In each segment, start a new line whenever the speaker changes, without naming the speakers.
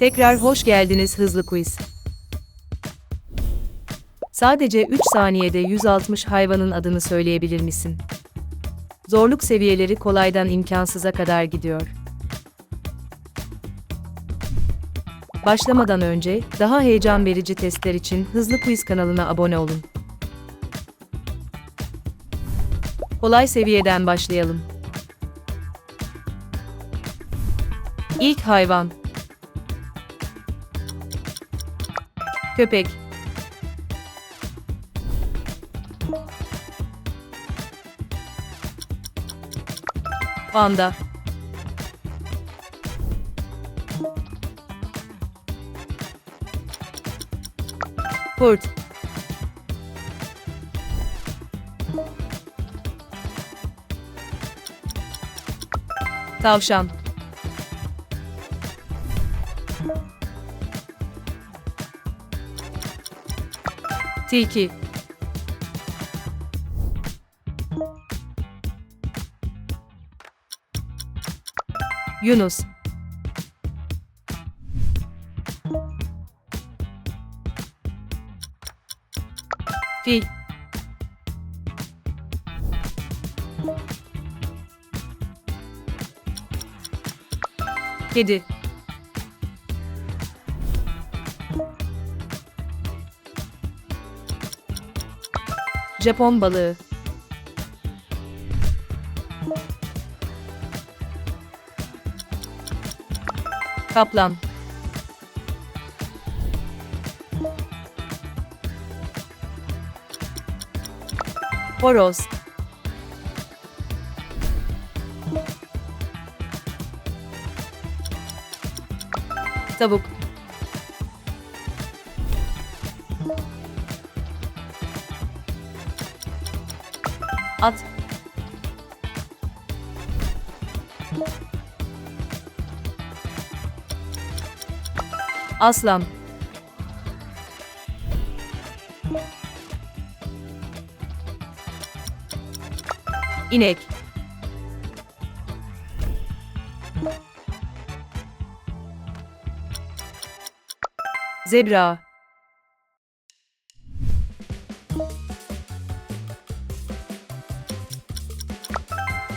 Tekrar hoş geldiniz Hızlı Quiz. Sadece 3 saniyede 160 hayvanın adını söyleyebilir misin? Zorluk seviyeleri kolaydan imkansıza kadar gidiyor. Başlamadan önce daha heyecan verici testler için Hızlı Quiz kanalına abone olun. Kolay seviyeden başlayalım. İlk hayvan Köpek. Panda. Kurt. Tavşan Tilki Yunus. Fil. Kedi Japon balığı. Kaplan. Horoz. Tavuk At. Aslan. İnek. Zebra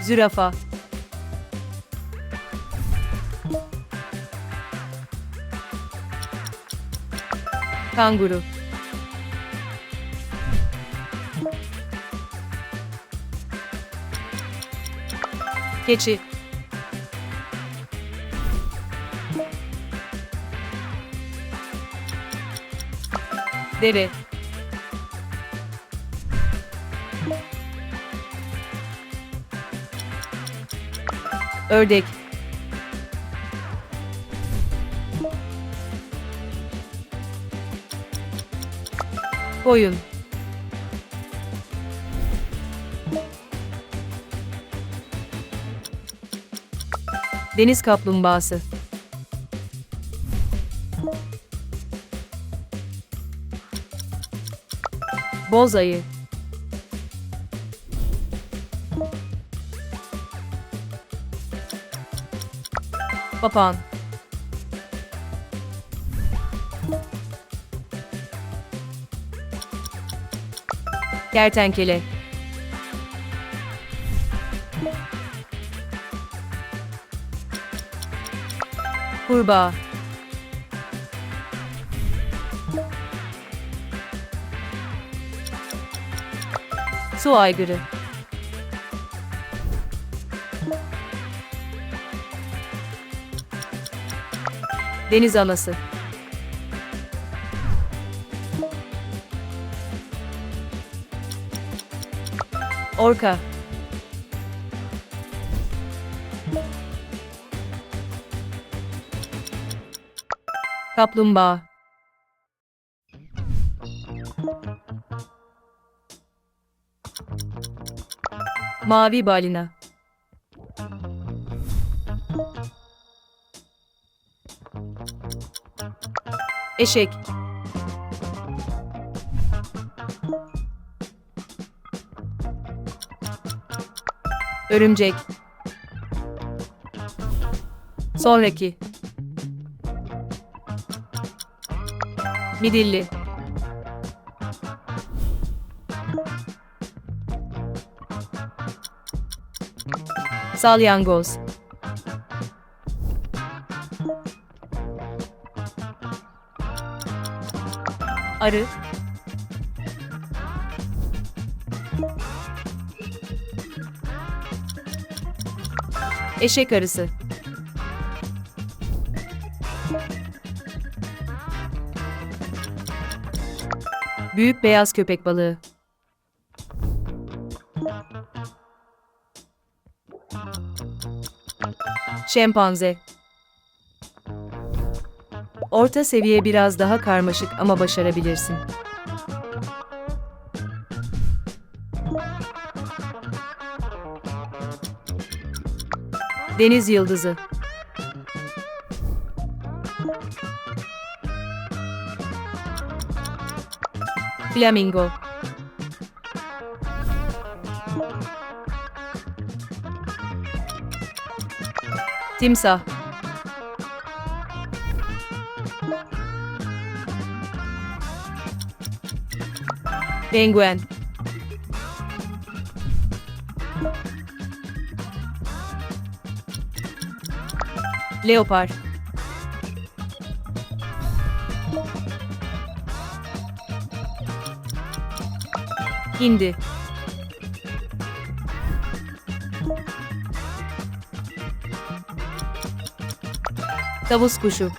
Zürafa. Kanguru. Keçi. Deve Ördek. Koyun. Deniz kaplumbağası. Boz ayı Papağan. Kertenkele. Kurbağa. Su aygırı Deniz anası. Orka. Kaplumbağa. Mavi balina Eşek Örümcek Sonraki Midilli. Salyangoz. Arı. Eşek arısı. Büyük beyaz köpek balığı. Şempanze. Orta seviye biraz daha karmaşık ama başarabilirsin. Deniz yıldızı. Flamingo. Timsah. Penguen. Leopar. Hindi. Tavus kuşu.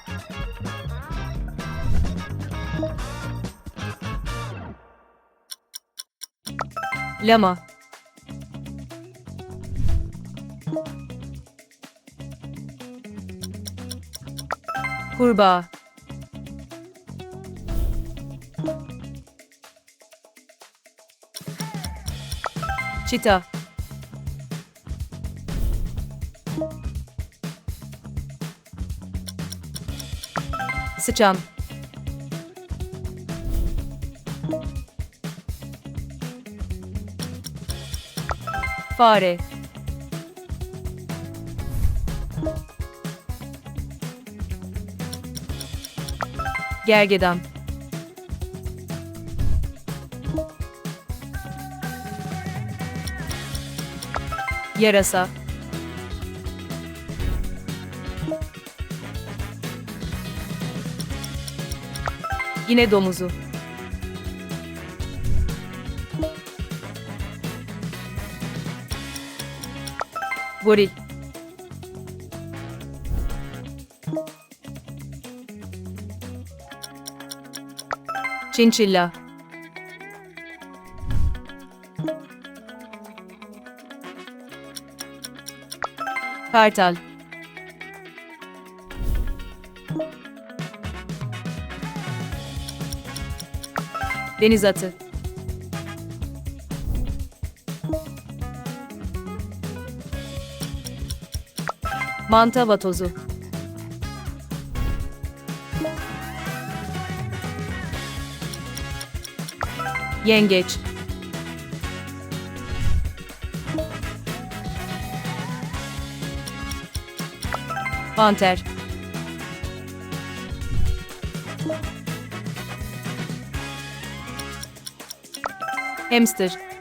Lama. Kurbağa. Çita. Sıçan. Fare. Gergedan. Yarasa. Yine domuzu. Goril. Çinçilla. Kartal. Deniz atı. Manta vatozu. Yengeç. Panter. Hamster.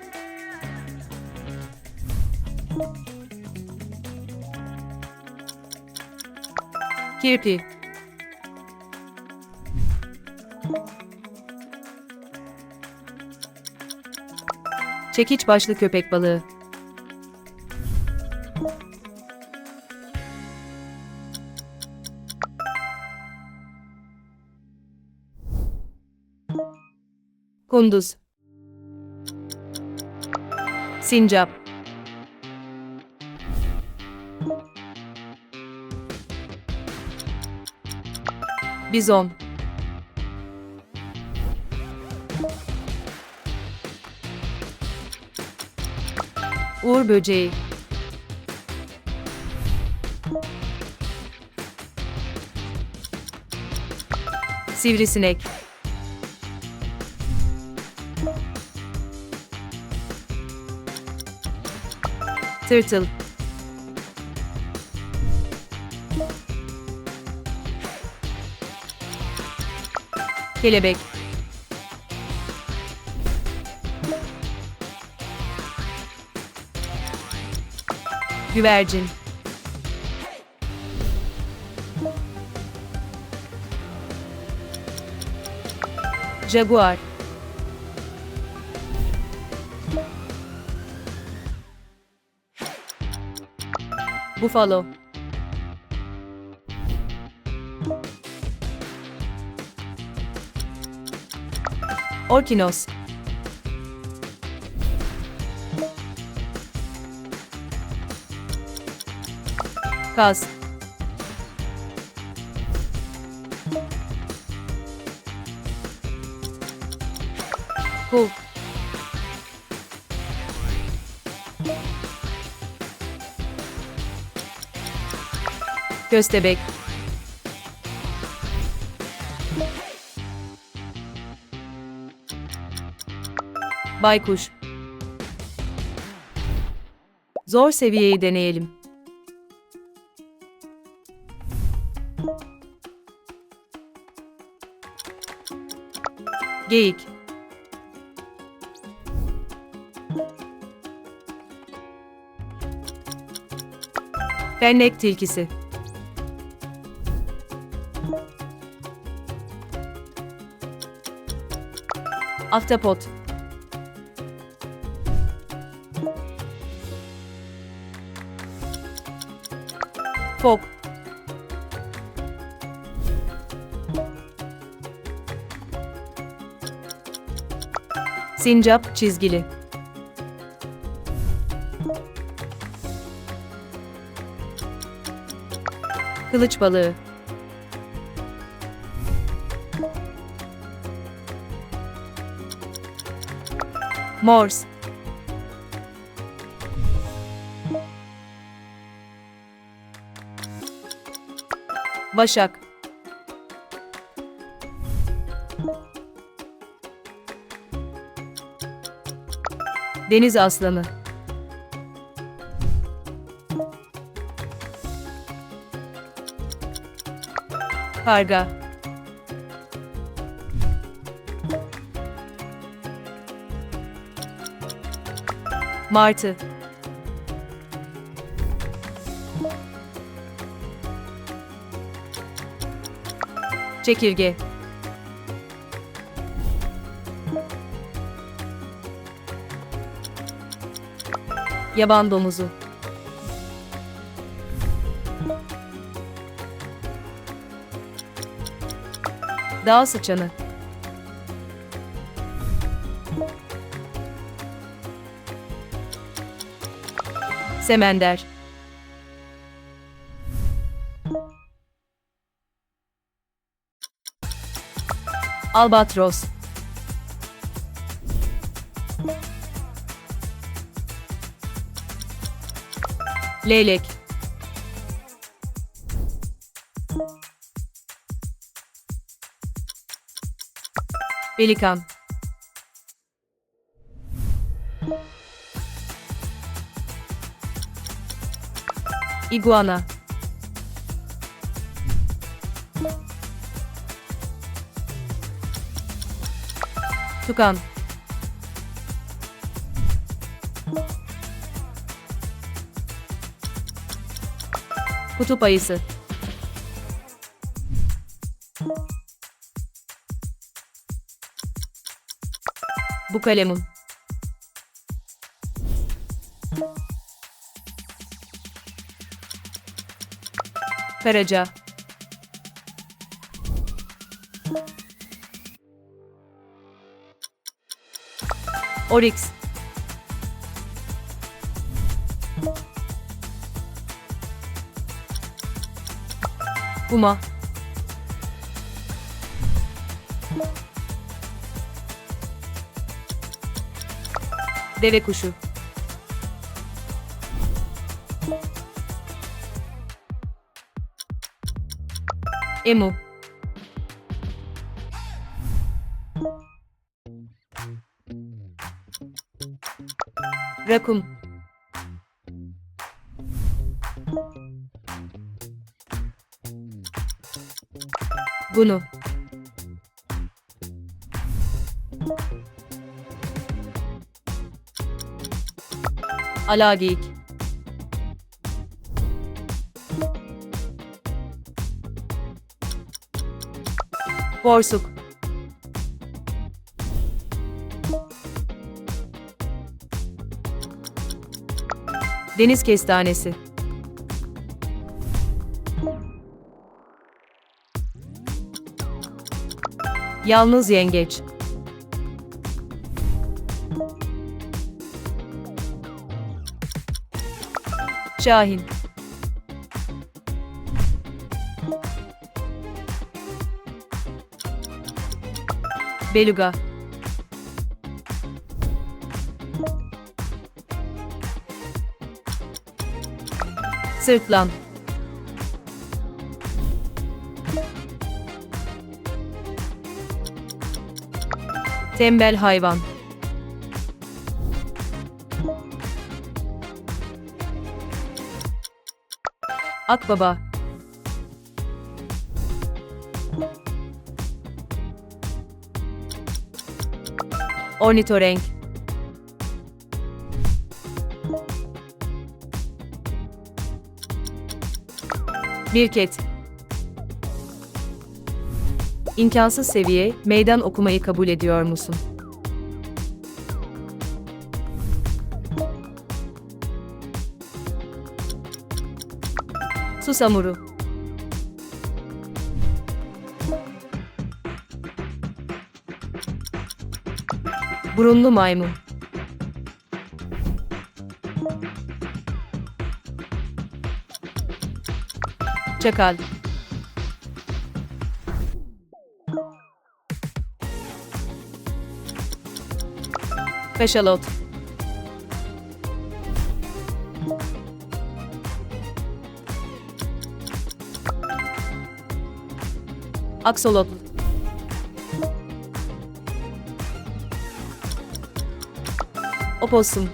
Kirpi. Çekiç başlı köpek balığı. Kunduz. Sincap. Bizon. Uğur böceği. Sivrisinek. Tırtıl. Kelebek. Güvercin. Jaguar. Buffalo. Orkinos. Kaz. Kuğu. Köstebek. Baykuş. Zor seviyeyi deneyelim. Geyik. Bennek tilkisi. Ahtapot. Fok. Sincap çizgili. Kılıç balığı. Morse. Başak. Deniz aslanı. Karga. Martı. Çekirge. Yaban domuzu. Dağ sıçanı. Semender. Albatros. Leylek. Pelikan. Iguana. Tucano. Cutupaíça. bucalemo Bu kalemun. Karaca. Oryx. Puma. Deve kuşu. Emu. Rakun. Bunu. Alagik. Borsuk. Deniz kestanesi. Yalnız yengeç. Şahin. Beluga. Sırtlan. Tembel hayvan. Akbaba. Ornitorenk. Mirket. İmkansız seviye, meydan okumayı kabul ediyor musun? Susamuru. Burunlu maymun. Çakal. Kaşalot. Aksolot. Opossum.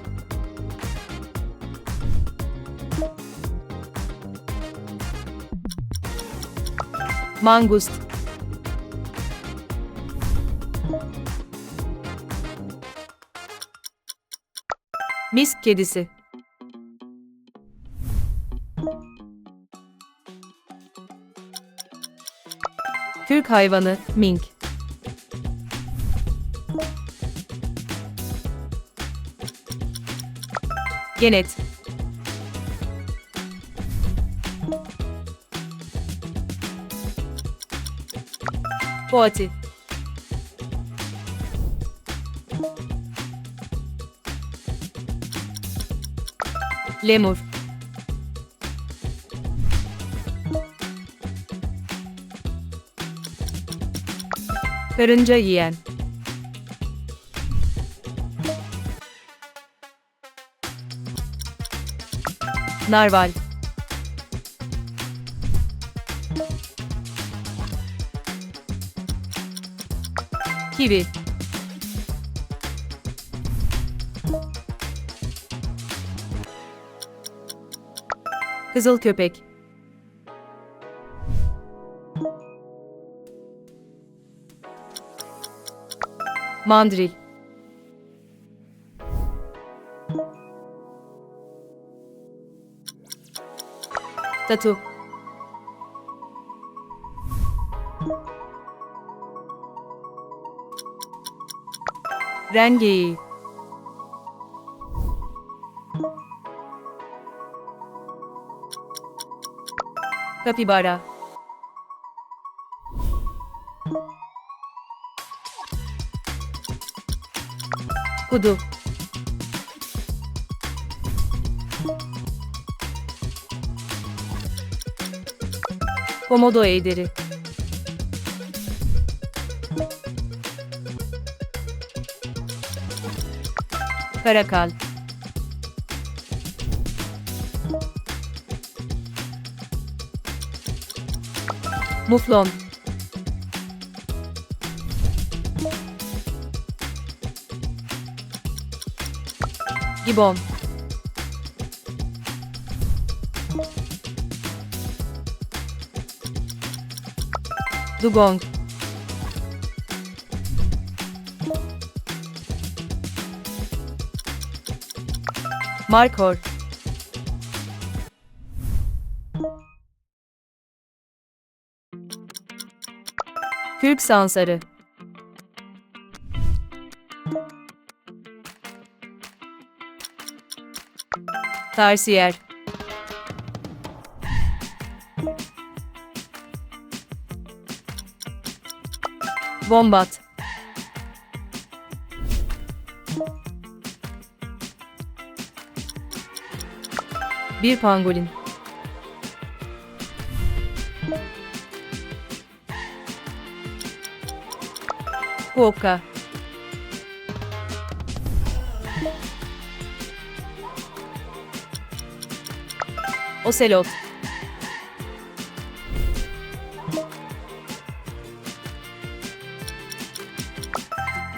Mangust. Misk kedisi. Kürk hayvanı, mink. Genet. Poati. Lemur. Karınca yiyen. Narval. Kivi. Kızıl köpek. Mandril. Tatu. Rengeyi. Kapibara. Kudu. Komodo ejderi. Karakal. Muflon. Gibon. Dugong. Markor. Kürk sansarı. Tarsiyer. Bombat. Bir pangolin. Huoka. Oselot.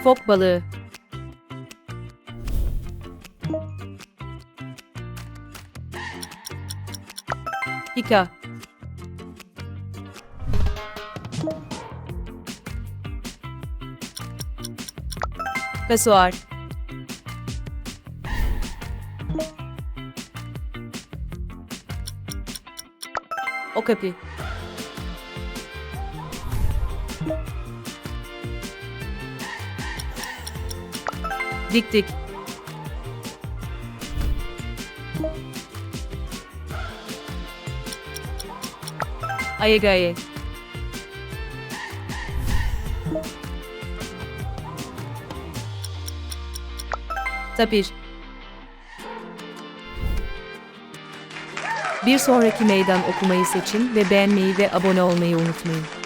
Fok balığı. Hika. Kasuar. Okapi. Dik dik. Ayegaye. Tapir. Bir sonraki meydan okumayı seçin ve beğenmeyi ve abone olmayı unutmayın.